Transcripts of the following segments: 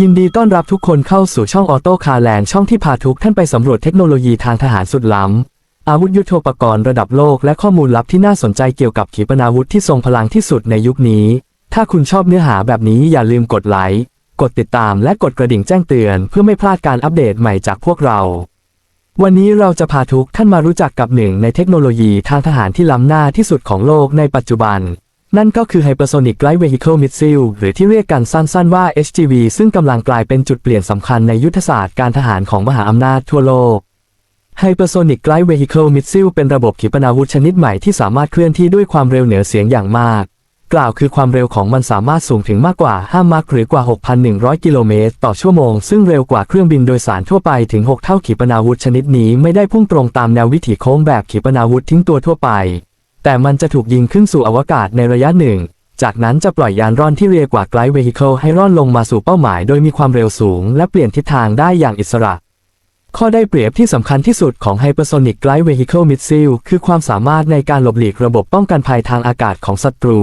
ยินดีต้อนรับทุกคนเข้าสู่ช่องออโต้คาร์แลนด์ช่องที่พาทุกท่านไปสำรวจเทคโนโลยีทางทหารสุดล้ำ อาวุธยุทโธปกรณ์ระดับโลกและข้อมูลลับที่น่าสนใจเกี่ยวกับขีปนาวุธที่ทรงพลังที่สุดในยุคนี้ ถ้าคุณชอบเนื้อหาแบบนี้อย่าลืมกดไลค์ กดติดตามและกดกระดิ่งแจ้งเตือน เพื่อไม่พลาดการอัปเดตใหม่จากพวกเรา วันนี้เราจะพาทุกท่านมารู้จักกับหนึ่งในเทคโนโลยีทางทหารที่ล้ำหน้าที่สุดของโลกในปัจจุบัน นั่นก็คือ Hypersonic Light Vehicle Missile หรือที่เรียกกันสั้นๆว่า HGV ซึ่งกำลังกลายเป็นจุดเปลี่ยนสำคัญในยุทธศาสตร์การทหารของมหาอำนาจทั่วโลก Hypersonic Light Vehicle Missile เป็นระบบขีปนาวุธชนิดใหม่ที่สามารถเคลื่อนที่ด้วยความเร็วเหนือเสียงอย่างมาก กล่าวคือความเร็วของมันสามารถสูงถึงมากกว่า 5 มัคหรือกว่า 6,100 กิโลเมตรต่อชั่วโมง ซึ่งเร็วกว่าเครื่องบินโดยสารทั่วไปถึง 6 เท่าขีปนาวุธชนิดนี้ไม่ได้พุ่งตรงตามแนววิถีโค้งแบบขีปนาวุธทิ้งตัวทั่วไป แต่มันจะถูกยิงขึ้นสู่อวกาศในระยะหนึ่ง จากนั้นจะปล่อยยานร่อนที่เรียกว่า Glide Vehicle ให้ร่อนลงมาสู่เป้าหมาย โดยมีความเร็วสูง และเปลี่ยนทิศทางได้อย่างอิสระ ข้อได้เปรียบที่สำคัญที่สุดของ Hypersonic Glide Vehicle Missile คือความสามารถในการหลบหลีกระบบป้องกันภัยทางอากาศของศัตรู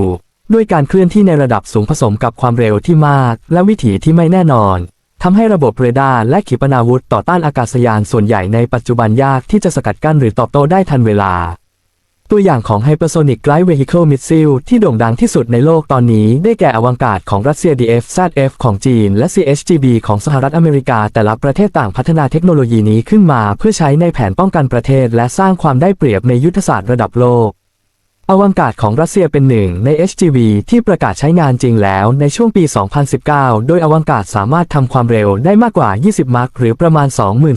ด้วยการเคลื่อนที่ในระดับสูงผสมกับความเร็วที่มาก และวิถีที่ไม่แน่นอนทำให้ระบบเรดาร์และขีปนาวุธต่อต้านอากาศยานส่วนใหญ่ในปัจจุบันยากที่จะสกัดกั้นหรือตอบโต้ได้ทันเวลา ตัวอย่างของ Hypersonic Glide Vehicle Missile ที่โด่งดังที่สุดในโลกตอนนี้ ได้แก่อวกาศของรัสเซีย DF-ZF ของจีน และ CHGB ของสหรัฐอเมริกา แต่ละประเทศต่างพัฒนาเทคโนโลยีนี้ขึ้นมา เพื่อใช้ในแผนป้องกันประเทศ และสร้างความได้เปรียบในยุทธศาสตร์ระดับโลก อวังกาศของรัสเซียเป็นหนึ่งใน HGV ที่ประกาศใช้งานจริงแล้วในช่วงปี 2019 โดยอวังกาศสามารถทำความเร็วได้มากกว่า 20 มัคหรือประมาณ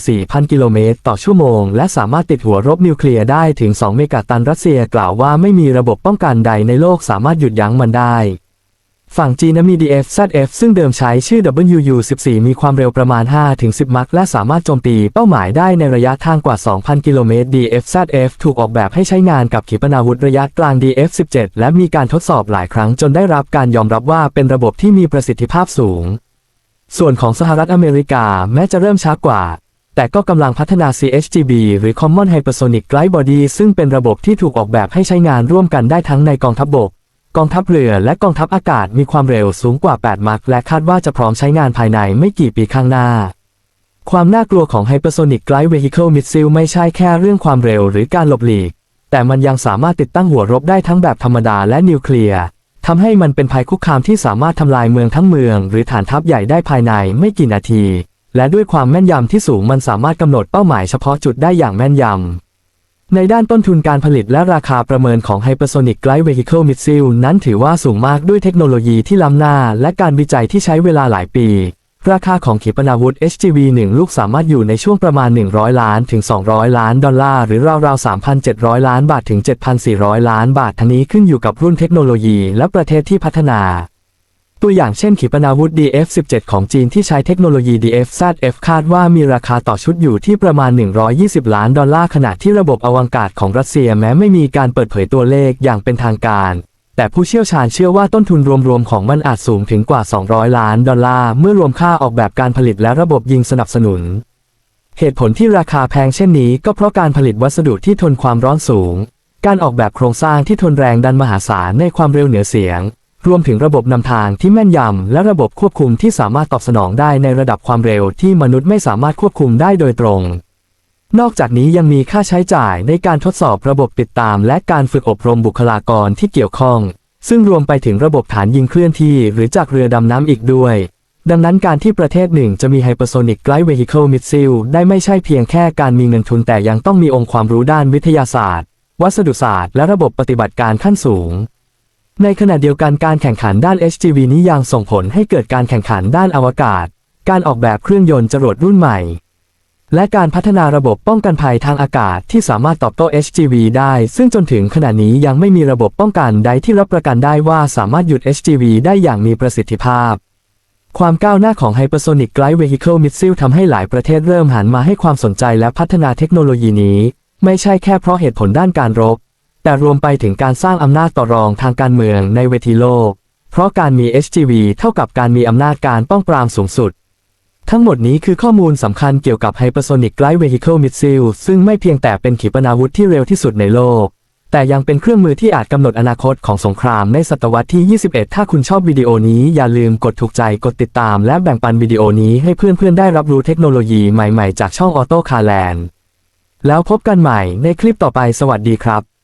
24,000 กิโลเมตรต่อชั่วโมง และสามารถติดหัวรบนิวเคลียร์ได้ถึง 2 เมกะตันรัสเซียกล่าวว่าไม่มีระบบป้องกันใดในโลกสามารถหยุดยั้งมันได้ ฝั่งจีนมี DF-ZF ซึ่งเดิมใช้ชื่อ WU-14 มีความเร็วประมาณ 5-10 มัคและสามารถโจมตีเป้าหมายได้ในระยะทางกว่า 2,000 กิโลเมตร DF-ZF ถูกออกแบบให้ใช้งานกับขีปนาวุธระยะกลาง DF-17 และมีการทดสอบหลายครั้งจนได้รับการยอมรับว่าเป็นระบบที่มีประสิทธิภาพสูง ส่วนของสหรัฐอเมริกาแม้จะเริ่มช้ากว่าแต่ก็กำลังพัฒนา CHGB หรือ Common Hypersonic Glide Body ซึ่งเป็นระบบที่ถูกออกแบบให้ใช้งานร่วมกันได้ทั้งในกองทัพบบก กองทัพเรือและกองทัพอากาศมีความเร็วสูงกว่า 8 มัคและคาดว่าจะพร้อมใช้งานภายในไม่กี่ปีข้างหน้า ความน่ากลัวของ Hypersonic Glide Vehicle Missile ไม่ใช่แค่เรื่องความเร็วหรือการหลบหลีก แต่มันยังสามารถติดตั้งหัวรบได้ทั้งแบบธรรมดาและนิวเคลียร์ทำให้มันเป็นภัยคุกคามที่สามารถทำลายเมืองทั้งเมือง หรือฐานทัพใหญ่ได้ภายในไม่กี่นาที และด้วยความแม่นยำที่สูงมันสามารถกำหนดเป้าหมายเฉพาะจุดได้อย่างแม่นยำ ในด้านต้นทุนการผลิตและราคาประเมินของ Hypersonic Glide Vehicle Missile นั้นถือว่าสูงมากด้วยเทคโนโลยีที่ล้ำหน้า และการวิจัยที่ใช้เวลาหลายปี ราคาของขีปนาวุธ HGV 1 ลูกสามารถอยู่ในช่วงประมาณ 100 ล้านถึง 200 ล้านดอลลาร์หรือราวๆ 3,700 ล้านบาทถึง 7,400 ล้านบาททั้งนี้ขึ้นอยู่กับรุ่นเทคโนโลยีและประเทศที่พัฒนา ตัวอย่างเช่นขีปนาวุธ DF-17 ของจีนที่ใช้เทคโนโลยี DF-ZF คาดว่ามีราคาต่อชุดอยู่ที่ประมาณ 120 ล้านดอลลาร์ขณะที่ระบบอวกาศของรัสเซียแม้ไม่มีการเปิดเผยตัวเลขอย่างเป็นทางการ แต่ผู้เชี่ยวชาญเชื่อว่าต้นทุนรวมๆของมันอาจสูงถึงกว่า 200 ล้านดอลลาร์เมื่อรวมค่าออกแบบการผลิตและระบบยิงสนับสนุน เหตุผลที่ราคาแพงเช่นนี้ก็เพราะการผลิตวัสดุที่ทนความร้อนสูง การออกแบบโครงสร้างที่ทนแรงดันมหาศาลในความเร็วเหนือเสียง รวมถึงระบบนำทางที่แม่นยำ และระบบควบคุมที่สามารถตอบสนองได้ในระดับความเร็วที่มนุษย์ไม่สามารถควบคุมได้โดยตรง นอกจากนี้ยังมีค่าใช้จ่ายในการทดสอบระบบติดตาม และการฝึกอบรมบุคลากรที่เกี่ยวข้อง ซึ่งรวมไปถึงระบบฐานยิงเคลื่อนที่ หรือจากเรือดำน้ำอีกด้วย ดังนั้นการที่ประเทศหนึ่งจะมี Hypersonic Glide Vehicle Missile ได้ไม่ใช่เพียงแค่การมีเงินทุนแต่ยังต้องมีองค์ความรู้ด้านวิทยาศาสตร์ วัสดุศาสตร์ และระบบปฏิบัติการขั้นสูง ในขณะเดียวกันการแข่งขันด้าน HGV นี้ยังส่งผลให้เกิดการแข่งขันด้านอวกาศ การออกแบบเครื่องยนต์จรวดรุ่นใหม่ และการพัฒนาระบบป้องกันภัยทางอากาศที่สามารถตอบโต้ HGV ได้ ซึ่งจนถึงขณะนี้ยังไม่มีระบบป้องกันใดที่รับประกันได้ว่าสามารถหยุด HGV ได้อย่างมีประสิทธิภาพ ความก้าวหน้าของ Hypersonic Glide Vehicle Missile ทำให้หลายประเทศเริ่มหันมาให้ความสนใจและพัฒนาเทคโนโลยีนี้ ไม่ใช่แค่เพราะเหตุผลด้านการรบ แต่รวมไปถึงการสร้างอำนาจต่อรองทางการเมืองในเวทีโลก เพราะการมี HGV เท่ากับการมีอำนาจการป้องปรามสูงสุด ทั้งหมดนี้คือข้อมูลสำคัญเกี่ยวกับ Hypersonic Glide Vehicle Missile ซึ่งไม่เพียงแต่เป็นขีปนาวุธที่เร็วที่สุดในโลก แต่ยังเป็นเครื่องมือที่อาจกำหนดอนาคตของสงครามในศตวรรษที่ 21 ถ้าคุณชอบวิดีโอนี้อย่าลืมกดถูกใจกดติดตาม และแบ่งปันวิดีโอนี้ให้เพื่อนๆได้รับรู้เทคโนโลยีใหม่ๆ จากช่องออโต้คาแลนแล้วพบกันใหม่ในคลิปต่อไปสวัสดีครับ